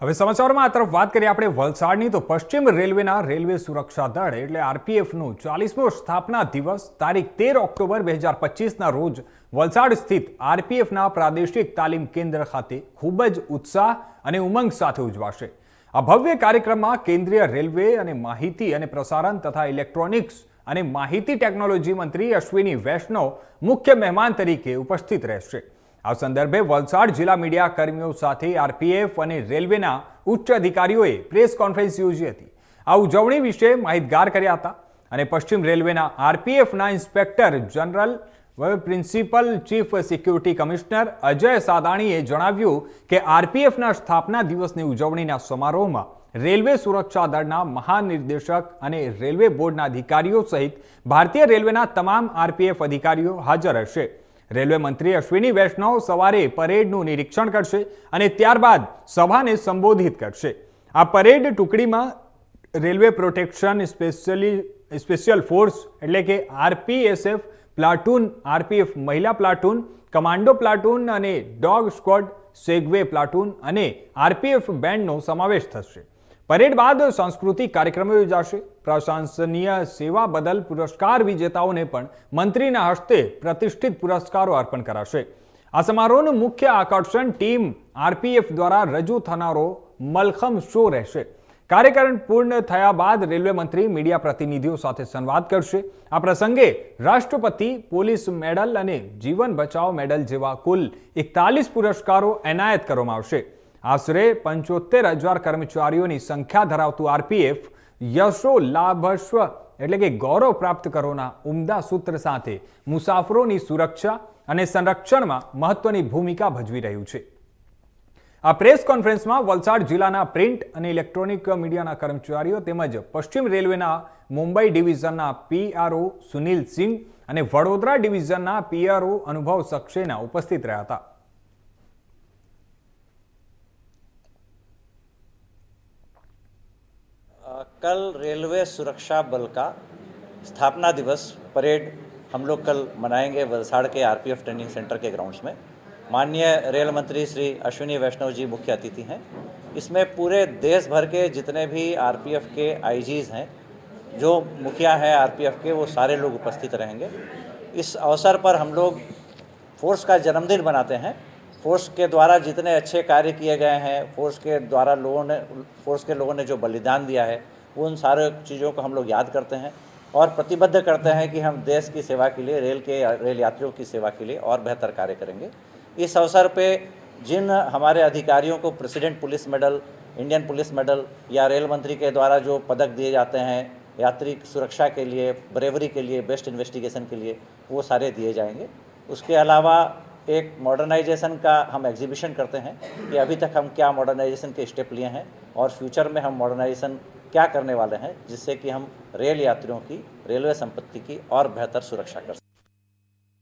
હવે સમાચારમાં આ તરફ વાત કરીએ આપણે વલસાડની. તો પશ્ચિમ રેલવેના રેલવે સુરક્ષા દળ એટલે આરપીએફનું ચાલીસમો સ્થાપના દિવસ તારીખ તેર ઓક્ટોબર બે હજાર પચીસના રોજ વલસાડ સ્થિત આરપીએફના પ્રાદેશિક તાલીમ કેન્દ્ર ખાતે ખૂબ જ ઉત્સાહ અને ઉમંગ સાથે ઉજવાશે. આ ભવ્ય કાર્યક્રમમાં કેન્દ્રીય રેલવે અને માહિતી અને પ્રસારણ તથા ઇલેક્ટ્રોનિક્સ અને માહિતી ટેકનોલોજી મંત્રી અશ્વિની વૈષ્ણવ મુખ્ય મહેમાન તરીકે ઉપસ્થિત રહેશે. આ સંદર્ભે વલસાડ જિલ્લા મીડિયા કર્મીઓ સાથે આરપીએફ અને રેલવેના ઉચ્ચ અધિકારીઓએ પ્રેસ કોન્ફરન્સ યોજી હતી. આ ઉજવણી વિશે માહિતગાર કર્યા હતા અને પશ્ચિમ રેલવેના આરપીએફના inspector general principal, chief security commissioner Ajay સાદાણીએ જણાવ્યું કે આરપીએફના સ્થાપના દિવસની ઉજવણીના સમારોહમાં રેલવે સુરક્ષા દળના મહાનિર્દેશક અને રેલવે બોર્ડના અધિકારીઓ સહિત ભારતીય રેલવેના તમામ આરપીએફ અધિકારીઓ હાજર હશે રેલવે મંત્રી અશ્વિની વૈષ્ણવ સવારે પરેડનું નિરીક્ષણ કરશે અને ત્યારબાદ સભાને સંબોધિત કરશે. આ parade ટુકડીમાં railway protection specially, special force એટલે કે આરપીએસએફ પ્લાટૂન, આરપીએફ મહિલા પ્લાટૂન, કમાન્ડો પ્લાટૂન અને ડોગ સ્ક્વોડ સેગવે પ્લાટૂન અને આરપીએફ બેન્ડનો સમાવેશ થશે. પરેડ બાદ સાંસ્કૃતિક કાર્યક્રમો યોજાશે. પ્રશંસનીય સેવા બદલ પુરસ્કાર વિજેતાઓને પણ મંત્રીના હસ્તે પ્રતિષ્ઠિત પુરસ્કારો અર્પણ કરાશે. આ સમારોહનું મુખ્ય આકર્ષણ ટીમ આરપીએફ દ્વારા રજૂ થનારો મલખમ શો રહેશે. કાર્યક્રમ પૂર્ણ થયા બાદ રેલવે મંત્રી, મીડિયા પ્રતિનિધિઓ સાથે સંવાદ કરશે. આ પ્રસંગે રાષ્ટ્રપતિ, પોલીસ મેડલ અને જીવન બચાવ મેડલ જેવા કુલ એકતાલીસ પુરસ્કારો એનાયત કરવામાં આવશે. આશરે પંચોતેર હજાર કર્મચારીઓની સંખ્યા ધરાવતું આરપીએફ યશો લાભસ્વ એટલે કે ગૌરવ પ્રાપ્ત કરોના ઉમદા સૂત્ર સાથે મુસાફરોની સુરક્ષા અને સંરક્ષણમાં મહત્વની ભૂમિકા ભજવી રહ્યું છે. આ પ્રેસ કોન્ફરન્સમાં વલસાડ જિલ્લાના પ્રિન્ટ અને ઇલેક્ટ્રોનિક મીડિયાના કર્મચારીઓ તેમજ પશ્ચિમ રેલવેના મુંબઈ ડિવિઝનના પીઆરઓ સુનિલ સિંહ અને વડોદરા ડિવિઝનના પીઆરઓ અનુભવ સક્સેના ઉપસ્થિત રહ્યા હતા. कल रेलवे सुरक्षा बल का स्थापना दिवस परेड हम लोग कल मनाएँगे वलसाड़ के आरपीएफ ट्रेनिंग सेंटर के ग्राउंड्स में। माननीय रेल मंत्री श्री अश्विनी वैष्णव जी मुख्य अतिथि हैं। इसमें पूरे देश भर के जितने भी आरपीएफ के आईजीज हैं, जो मुखिया हैं आरपीएफ के, वो सारे लोग उपस्थित रहेंगे। इस अवसर पर हम लोग फोर्स का जन्मदिन मनाते हैं। फोर्स के द्वारा जितने अच्छे कार्य किए गए हैं, फोर्स के द्वारा लोगों ने, फोर्स के लोगों ने जो बलिदान दिया है उन सारे चीज़ों को हम लोग याद करते हैं और प्रतिबद्ध करते हैं कि हम देश की सेवा के लिए, रेल के, रेल यात्रियों की सेवा के लिए और बेहतर कार्य करेंगे। इस अवसर पे जिन हमारे अधिकारियों को president police medal, Indian police medal या रेल मंत्री के द्वारा जो पदक दिए जाते हैं, यात्री सुरक्षा के लिए, ब्रेवरी के लिए, बेस्ट इन्वेस्टिगेशन के लिए, वो सारे दिए जाएँगे। उसके अलावा एक मॉडर्नाइजेशन का हम एग्जीबिशन करते हैं कि अभी तक हम क्या मॉडर्नाइजेशन के स्टेप लिए हैं और फ्यूचर में हम मॉडर्नाइजेशन क्या करने वाले हैं जिससे कि हम रेल यात्रियों की रेलवे संपत्ति की और बेहतर सुरक्षा कर सकें